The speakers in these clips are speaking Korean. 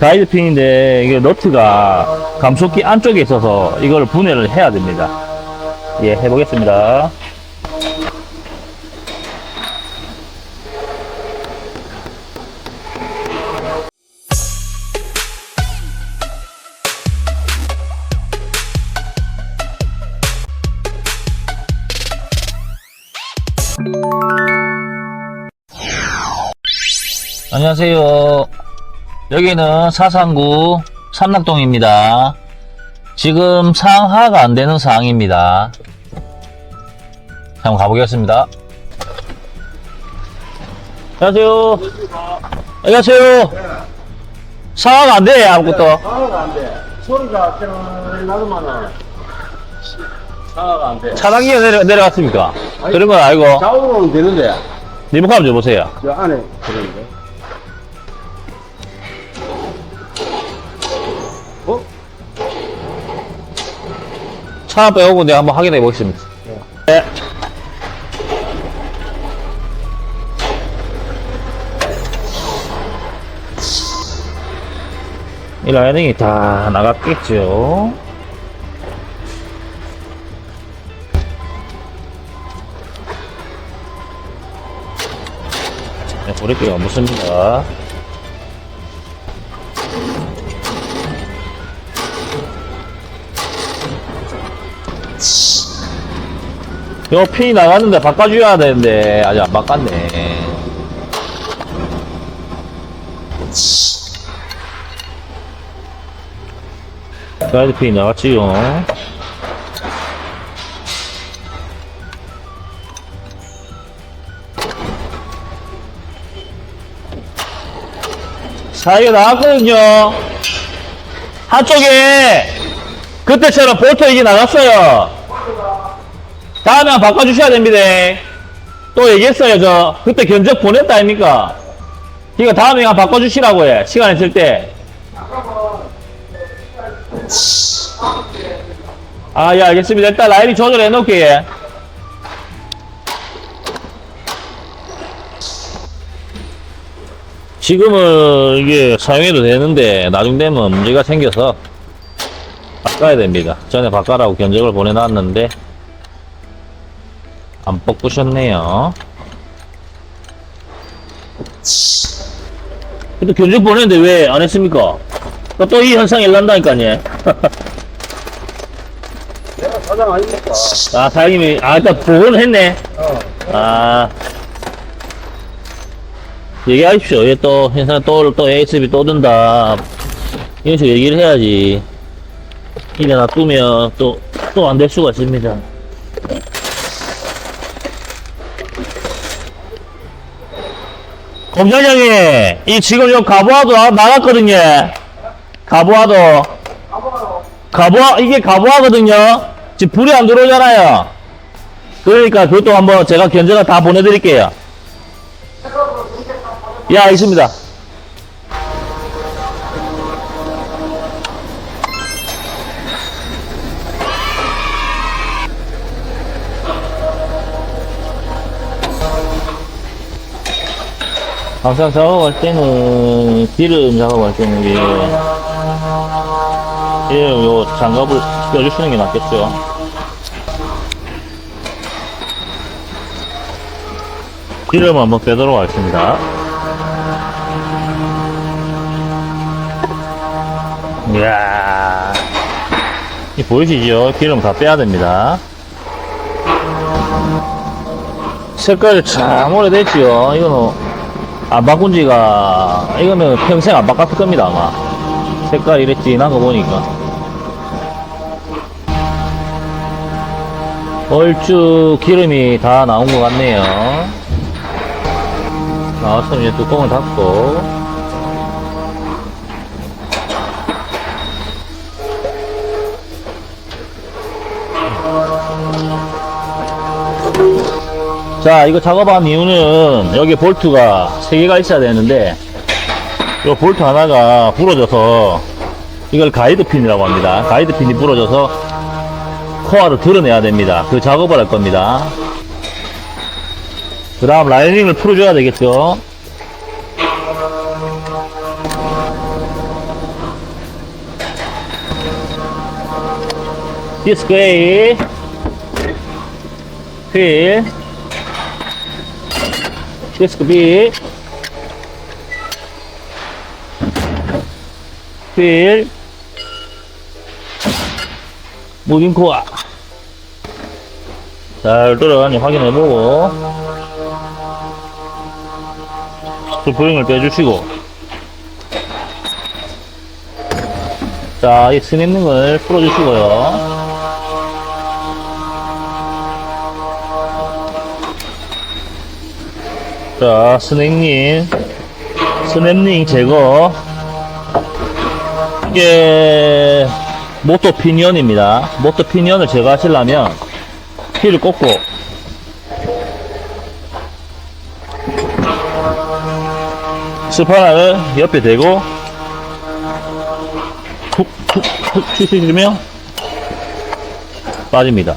가이드 핀인데 이게 너트가 감속기 안쪽에 있어서 이걸 분해를 해야 됩니다. 예, 해보겠습니다. 안녕하세요. 여기는 사상구 삼락동입니다. 지금 상하가 안 되는 상황입니다. 한번 가보겠습니다. 안녕하세요. 안녕하세요. 상하가 안 돼, 아무것도. 상하가 안 돼. 소리가 쩌 나더만은 상하가 안 돼. 차단기가 내려, 내려갔습니까? 그런 건 알고. 좌우로는 되는데 리모컨 한번 줘보세요. 저 안에. 어? 차 빼오고 내가 한번 확인해 보겠습니다. 네. 이 라이닝이 다 나갔겠죠. 네, 브레이크가 묻습니 다. 요 핀이 나갔는데 바꿔줘야 되는데 아직 안 바꿨네. 가이드 핀이 나갔지요. 사이가 나갔거든요. 한쪽에 그때처럼 볼트 이게 나갔어요. 다음에 한번 바꿔주셔야 됩니다. 또 얘기했어요, 저. 그때 견적 보냈다 아닙니까? 이거 다음에 한번 바꿔주시라고 해. 시간 있을 때. 아, 예, 알겠습니다. 일단 라인이 조절해 놓을게요. 지금은 이게 사용해도 되는데, 나중 되면 문제가 생겨서 바꿔야 됩니다. 전에 바꿔라고 견적을 보내놨는데, 안 뻑꾸셨네요. 또 견적 보냈는데 왜 안 했습니까? 또 이 현상이 일난다니까요. 내가 사장 아닙니까? 아, 사장님이, 아, 일단 보고는 했네. 어. 아. 얘기하십시오. 얘 또, 현상 또, 또 ASB 또 든다. 이런 식으로 얘기를 해야지. 이래 놔두면 또, 또 안 될 수가 있습니다. 검사장님, 이 지금 요 가보아도 나- 나갔거든요. 가보아도. 가보아, 이게 가보아거든요. 지금 불이 안 들어오잖아요. 그러니까 그것도 한번 제가 견적을 다 보내드릴게요. 예, 알겠습니다. 항상 작업할 때는 기름 작업할 때는 이게 요 장갑을 껴주시는 게 낫겠죠. 기름 한번 빼도록 하겠습니다. 이야. 이 보이시죠? 기름 다 빼야 됩니다. 색깔이 참 오래됐지요. 이거는 안 바꾼 지가, 이거는 평생 안 바꿨을 겁니다, 아마. 색깔 이래 진한 거 보니까. 얼추 기름이 다 나온 것 같네요. 나왔으면 이제 뚜껑을 닫고. 자 이거 작업한 이유는 여기 볼트가 3개가 있어야 되는데 이 볼트 하나가 부러져서 이걸 가이드 핀이라고 합니다. 가이드 핀이 부러져서 코어를 드러내야 됩니다. 그 작업을 할 겁니다. 그 다음 라이닝을 풀어줘야 되겠죠? 디스크웨이 휠. 디스크 B 휠 무빙 코어 잘 돌아가니 확인해보고. 스프링을 빼주시고. 자, 이 스냅링을 풀어주시고요. 자, 스냅링, 스냅링 제거. 이게 모터 피니언입니다. 모터 피니언을 제거하시려면 휠을 꽂고 스파나를 옆에 대고 툭 툭 툭 치시면 빠집니다.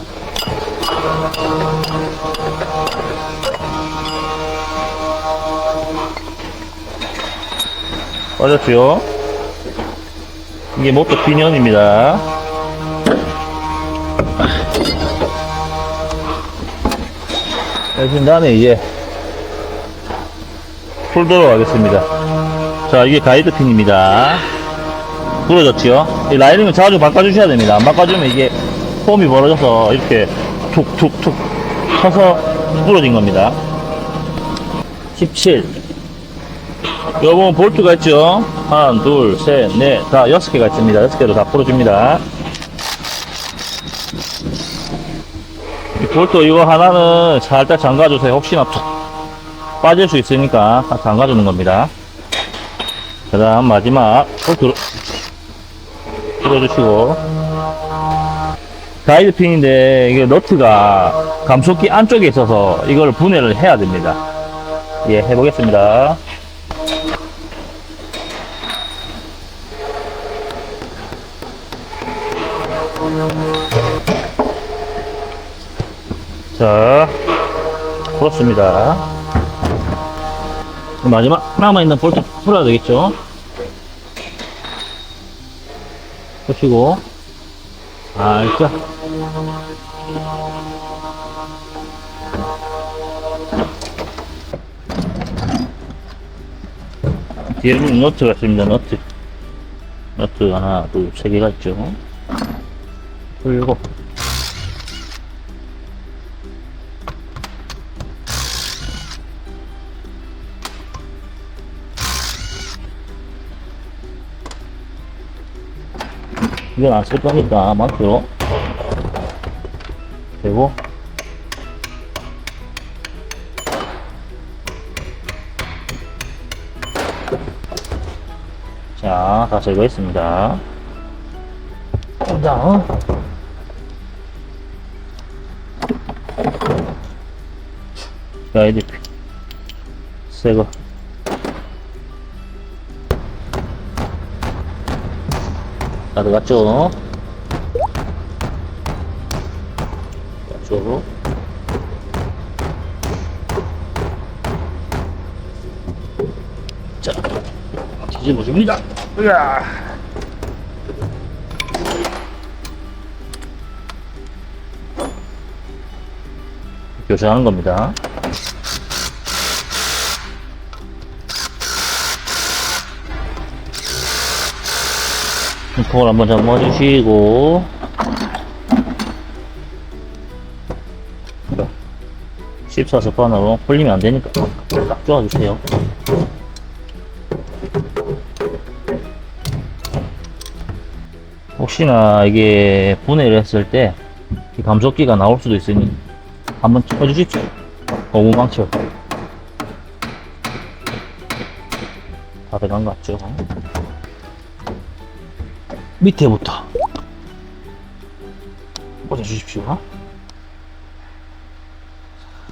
빠졌죠? 이게 모터 피니언입니다. 해준 다음에 이제 풀 들어가겠습니다. 자, 이게 가이드 핀입니다. 부러졌지요? 이 라이닝을 자주 바꿔주셔야 됩니다. 안 바꿔주면 이게 폼이 벌어져서 이렇게 툭툭툭 쳐서 부러진 겁니다. 17. 여러분 볼트가 있죠? 하나, 둘, 셋, 넷, 다 여섯 개가 있습니다. 여섯 개로 다 풀어줍니다. 이 볼트 이거 하나는 살짝 잠가주세요. 혹시나 툭 빠질 수 있으니까 딱 잠가주는 겁니다. 그 다음 마지막 볼트 풀어주시고 가이드핀인데 이게 너트가 감속기 안쪽에 있어서 이걸 분해를 해야 됩니다. 예, 해보겠습니다. 자, 풀었습니다. 마지막 남아있는 볼트 풀어야 되겠죠? 푸시고, 알자. 뒤에는 너트가 있습니다, 너트. 너트 하나, 둘, 세 개가 있죠. 풀고. 이건 안 쓸 거니까 맞죠? 되고 자, 다 제거했습니다. 자, 가이드 새거 다 들어갔죠? 쪽 자, 뒤집어 줍니다. 으아. 교체하는 겁니다. 통을 한번 잡아주시고. 14 스판으로 풀리면 안되니까 딱 쪼아주세요. 혹시나 이게 분해를 했을 때이 감속기가 나올 수도 있으니 한번 쳐주십시오. 고무망쳐 다 들어간 것 같죠 밑에부터. 꽂아 주십시오.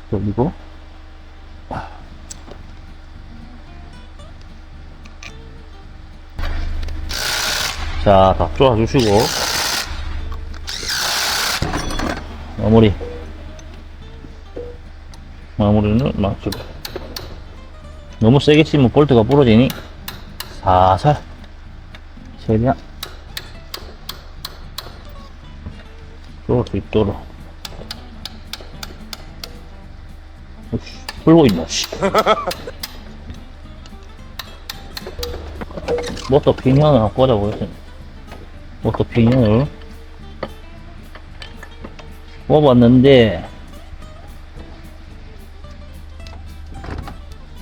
그리고. 자, 다 쪼아 주시고. 마무리. 마무리는 맞추고 너무 세게 치면 볼트가 부러지니 살살 최대한 쏠수 있도록. 오씨, 불고 있나, 씨. 뭐또 비닐을 한번 꽂아보겠습니다. 뭐또 비닐을 뽑았는데,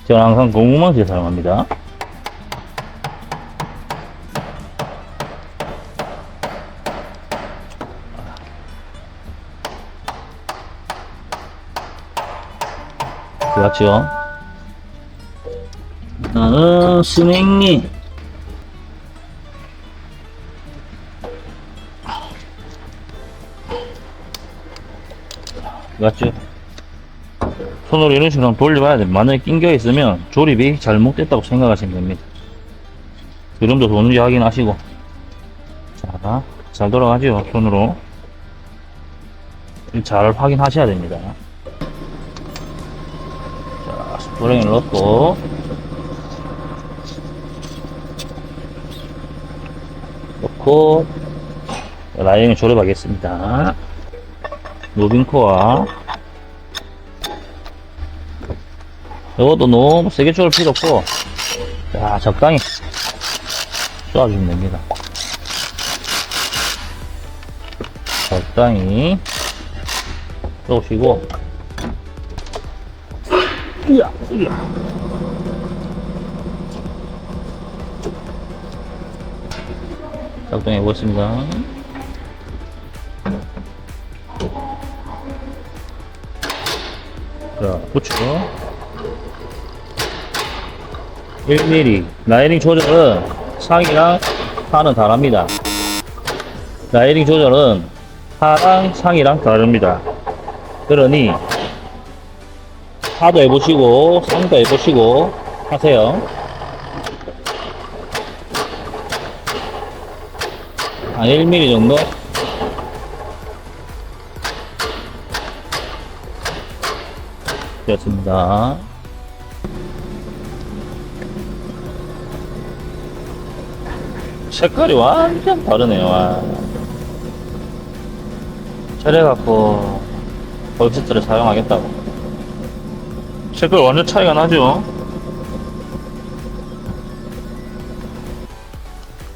저는 항상 고무망치 사용합니다. 그렇죠. 나는 스맹리. 맞죠? 손으로 이런 식으로 돌려봐야 돼. 만약에 낑겨 있으면 조립이 잘못됐다고 생각하시면 됩니다. 기름도 도는지 확인하시고. 자, 잘 돌아가죠? 손으로. 잘 확인하셔야 됩니다. 자, 스프링을 넣고. 넣고, 라인을 조립하겠습니다. 무빙코어. 이것도 너무 세게 쪼을 필요 없고, 자, 적당히 쏘아주면 됩니다. 적당히 쏘시고, 으야, 으야. 작동해 보겠습니다. 자, 붙여. 1mm. 라이닝 조절은 상이랑 하는 다릅니다. 라이닝 조절은 하랑 상이랑 다릅니다. 그러니 하도 해보시고 상도 해보시고 하세요. 한 1mm 정도 되었습니다. 색깔이 완전 다르네요. 와. 저래갖고 볼트를 사용하겠다고. 색깔 완전 차이가 나죠?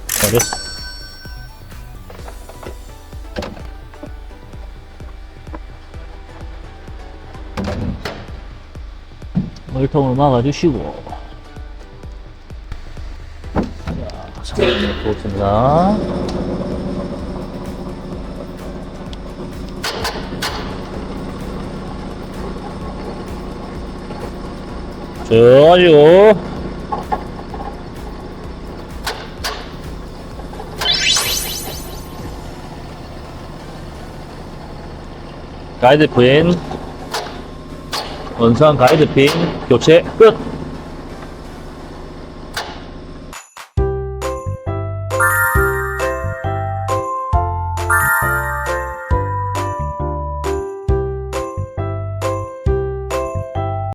자, 됐어. 물통으로 막아주시고. 자, 잠깐 보겠습니다. 좋아요. 가이드 핀, 원상 가이드 핀 교체 끝.